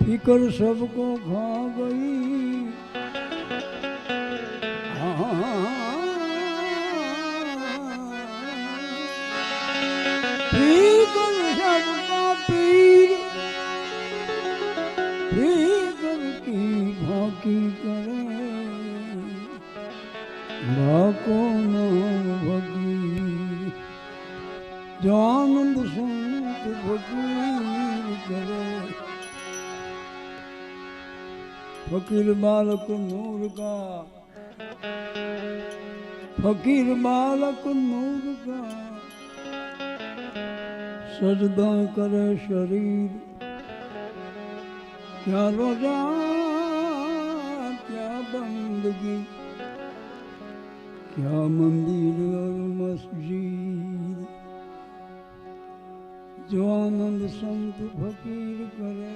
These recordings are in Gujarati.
फिकर सबको खा गई फिकर सबका पीर फिकर की भाकी करे भाको नाम भगीर जो आनंद संत फकीर करे ફકીર માલક નૂર કા ફકીર માલક નૂર કા સજદા કરે શરીર. ક્યાં રોજા ક્યાં બંદગી, ક્યાં મંદિર, મસ્જિદ. જો આનંદ સંત ફકીર કરે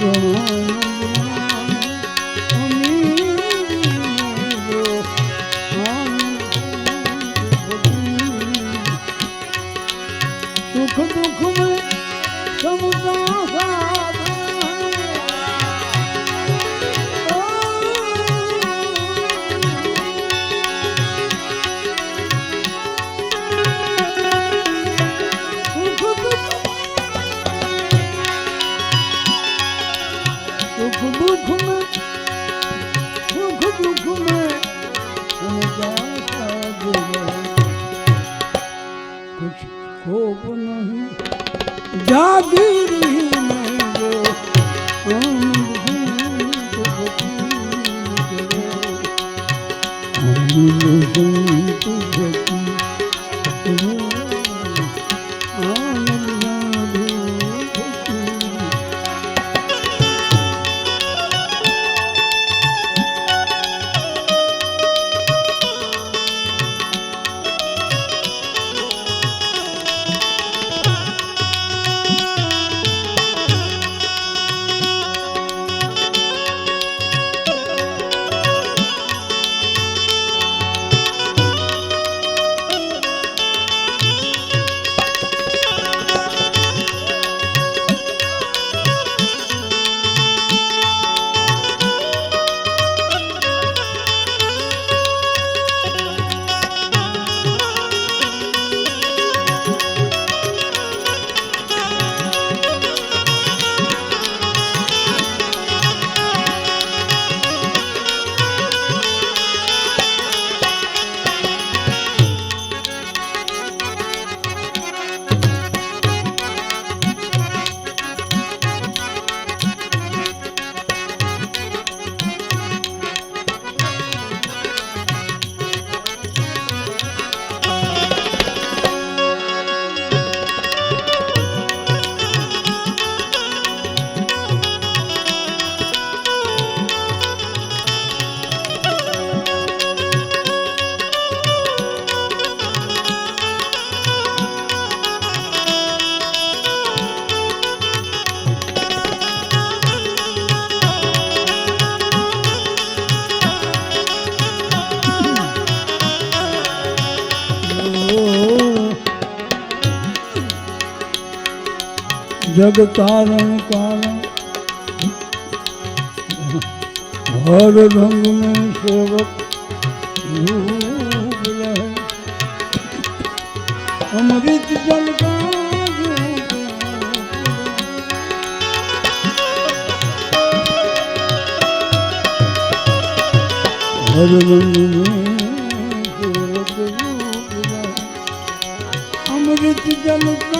करे जागी જગ તારણ કારણ હર રંગ મેં સેવક અમૃત જલ હર રંગ મેં અમૃત જલ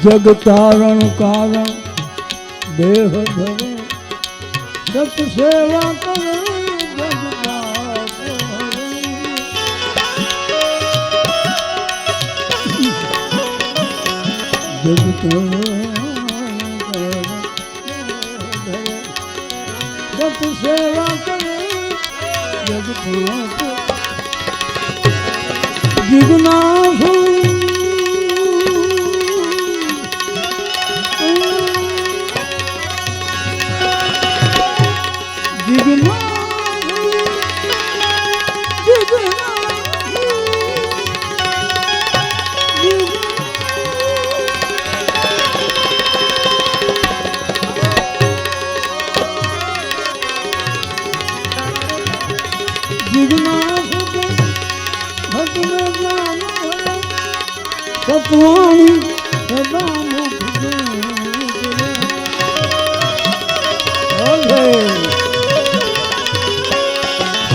જગ તારણ કારણ દેહ ધરે સેવા કરે જગ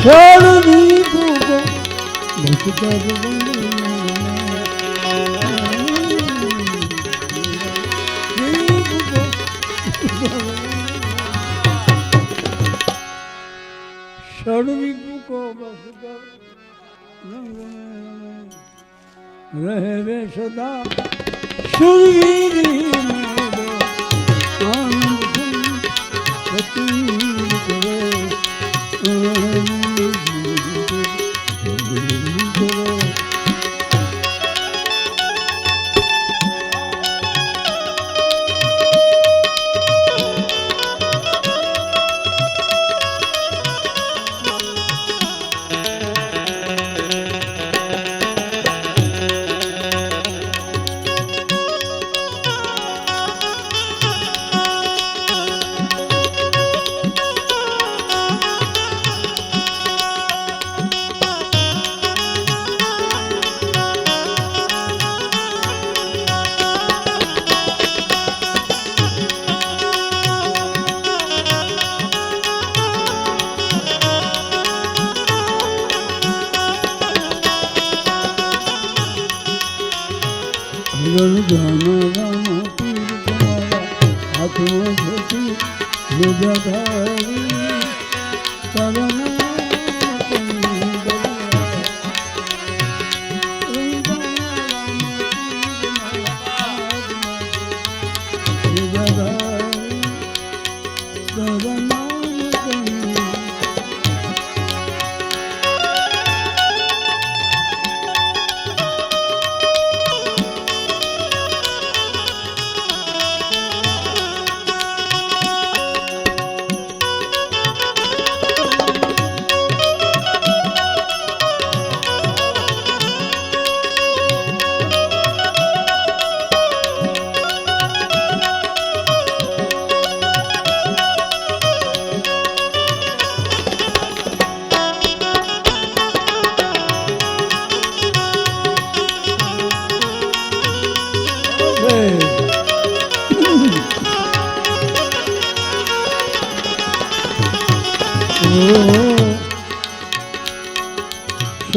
ಹೇಳುವಿ षडविकु को बस रहे वे सदा सुरवीर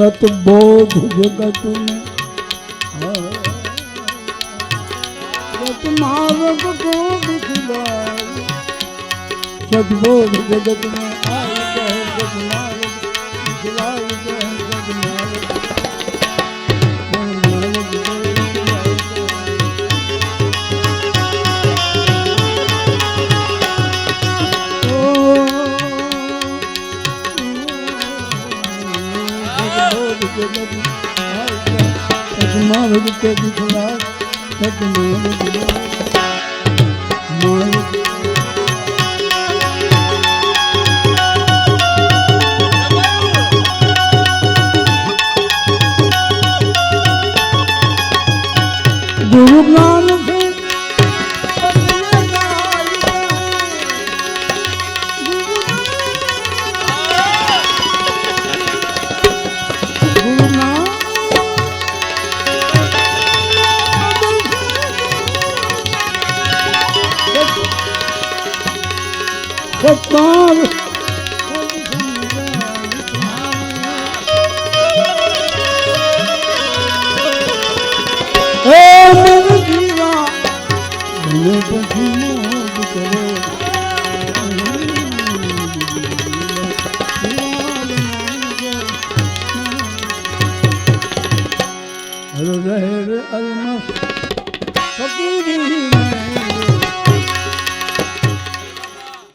જગત બોધ જગત. માવક કો સદબોધ જગતમાં આય જગત માવક માણસ કે દીખલા તક માણસ માણસ ગુરુ જ્ઞાન বহি